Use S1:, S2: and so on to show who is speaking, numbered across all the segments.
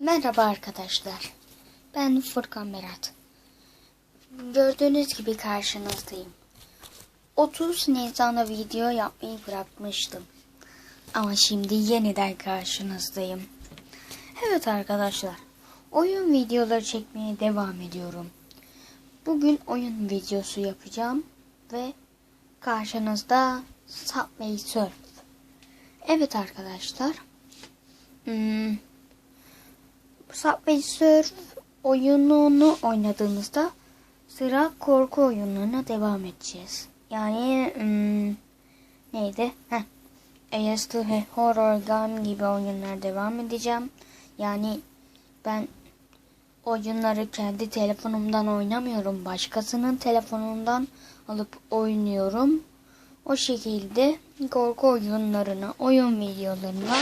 S1: Merhaba arkadaşlar. Ben Furkan Berat. Gördüğünüz gibi karşınızdayım. 30 Nisan'da video yapmayı bırakmıştım. Ama şimdi yeniden karşınızdayım. Evet arkadaşlar. Oyun videoları çekmeye devam ediyorum. Bugün oyun videosu yapacağım ve karşınızda Subway Surf. Evet arkadaşlar. Hmm, Subway Surf oyununu oynadığımızda sıra korku oyunlarına devam edeceğiz. Yani hmm, neydi? Heh. AS ve Horror Game gibi oyunlar devam edeceğim. Yani ben oyunları kendi telefonumdan oynamıyorum. Başkasının telefonundan alıp oynuyorum. O şekilde korku oyunlarına, oyun videolarına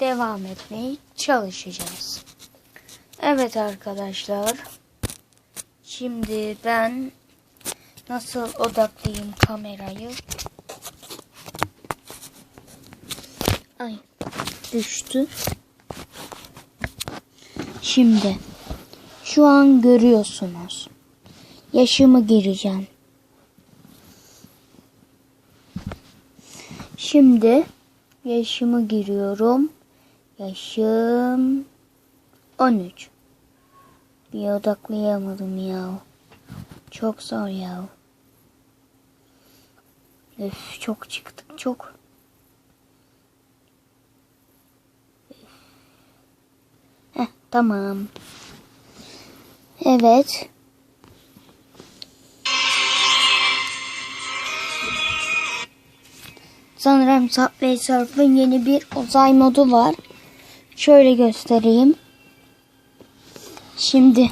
S1: devam etmeye çalışacağız. Evet arkadaşlar. Şimdi ben nasıl odaklayayım kamerayı? Ay düştü. Şimdi şu an görüyorsunuz. Yaşımı gireceğim. Şimdi yaşımı giriyorum. Yaşım 13. Bir odaklayamadım ya. Çok zor ya. Öf çok çıktık çok. Heh, tamam. Evet. Sanırım Subway Surf'ın yeni bir uzay modu var. Şöyle göstereyim. Şimdi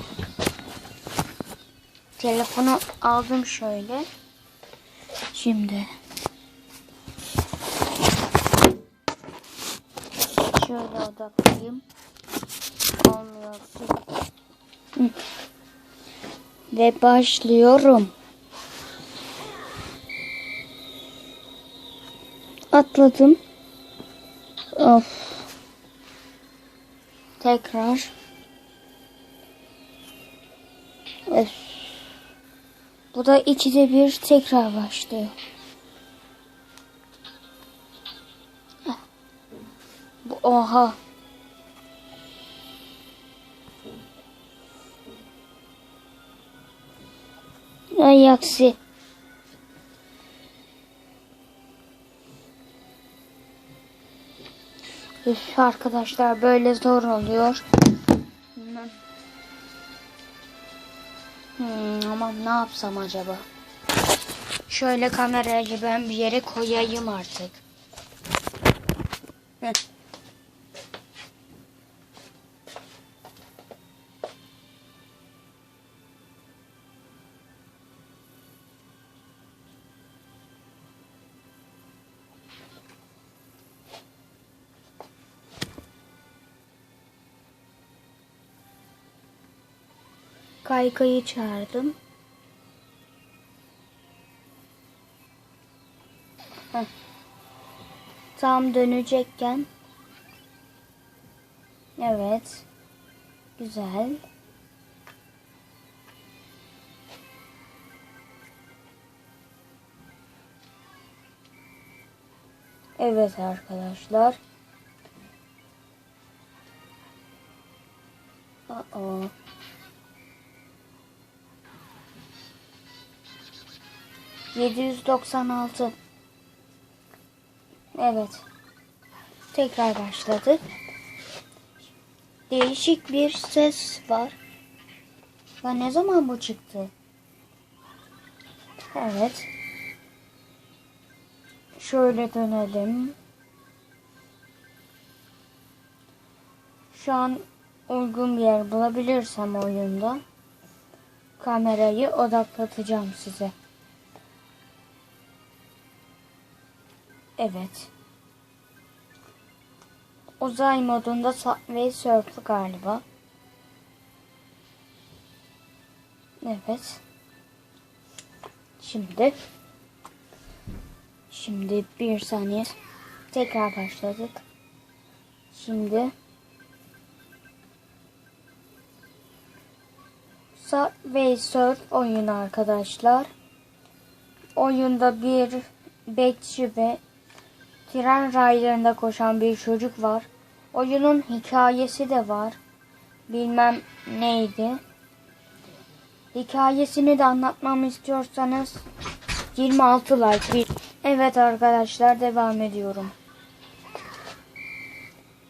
S1: telefonu aldım şöyle. Şimdi şöyle odaklayayım. Olmuyor. Ve başlıyorum. Atladım. Of. Tekrar. Öf. Bu da ikide bir tekrar başlıyor. Bu oha. Ay aksi. Üf, arkadaşlar böyle zor oluyor. Ama ne yapsam acaba? Şöyle kamerayı ben bir yere koyayım artık. Heh. Kaykayı çağırdım. Heh. Tam dönecekken Evet. Güzel. Evet arkadaşlar. Uh-oh. Yedi yüz doksan altı. Evet. Tekrar başladık. Değişik bir ses var. Ya ne zaman bu çıktı? Evet. Şöyle dönelim. Şu an uygun bir yer bulabilirsem oyunda kamerayı odaklatacağım size. Evet. Uzay modunda ve surf'lu galiba. Evet. Şimdi şimdi bir saniye tekrar başladık. Şimdi Subway Surf oyunu arkadaşlar. Oyunda bir bekçi ve tren raylarında koşan bir çocuk var. Oyunun hikayesi de var. Bilmem neydi. Hikayesini de anlatmamı istiyorsanız 26 like. Evet arkadaşlar devam ediyorum.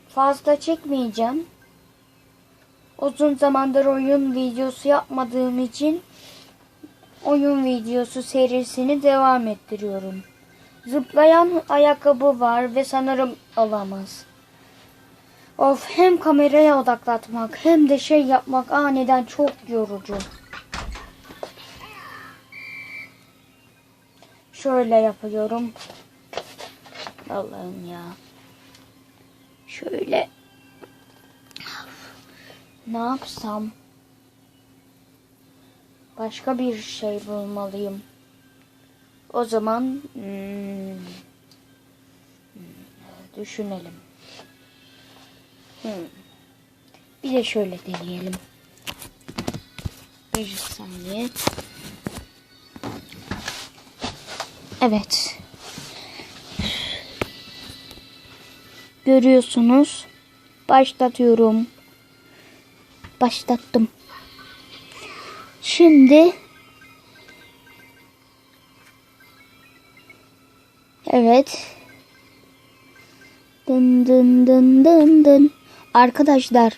S1: Fazla çekmeyeceğim. Uzun zamandır oyun videosu yapmadığım için oyun videosu serisini devam ettiriyorum. Zıplayan ayakkabı var ve sanırım olamaz. Of hem kameraya odaklatmak hem de şey yapmak aniden çok yorucu. Şöyle yapıyorum. Allah'ım ya. Şöyle. Ne yapsam? Başka bir şey bulmalıyım. O zaman hmm, düşünelim. Hmm. Bir de şöyle deneyelim. Bir saniye. Evet. Görüyorsunuz. Başlatıyorum. Başlattım. Şimdi Evet. Dın dın dın dın dın. Arkadaşlar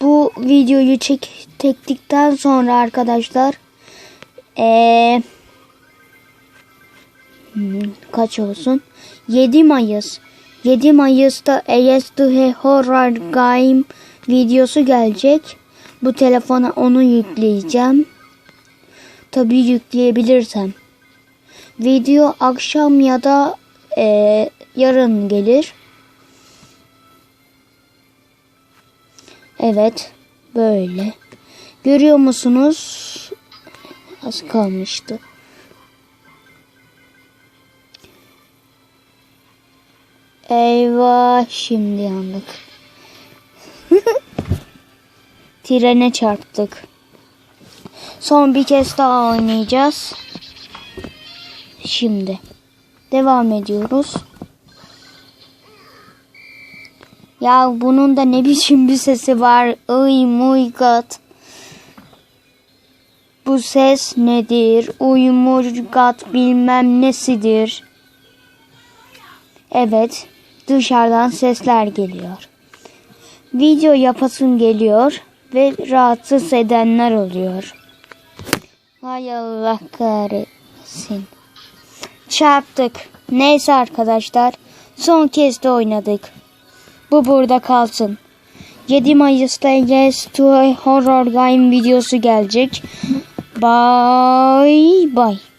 S1: bu videoyu çek çektikten sonra arkadaşlar hmm, kaç olsun? 7 Mayıs. 7 Mayıs'ta AS to Horror Game videosu gelecek. Bu telefona onu yükleyeceğim. Tabii yükleyebilirsem. Video akşam ya da eee, yarın gelir. Evet. Böyle. Görüyor musunuz? Az kalmıştı. Eyvah şimdi yandık. Trene çarptık. Son bir kez daha oynayacağız. Şimdi devam ediyoruz. Ya bunun da ne biçim bir sesi var. Ay my god. Bu ses nedir? Uy my god bilmem nesidir. Evet, dışarıdan sesler geliyor. Video yapasın geliyor ve rahatsız edenler oluyor. Hay Allah kahretsin. Çarptık. Neyse arkadaşlar, son kez de oynadık. Bu burada kalsın. 7 Mayıs'ta Yes to Horror Game videosu gelecek. Bye bye.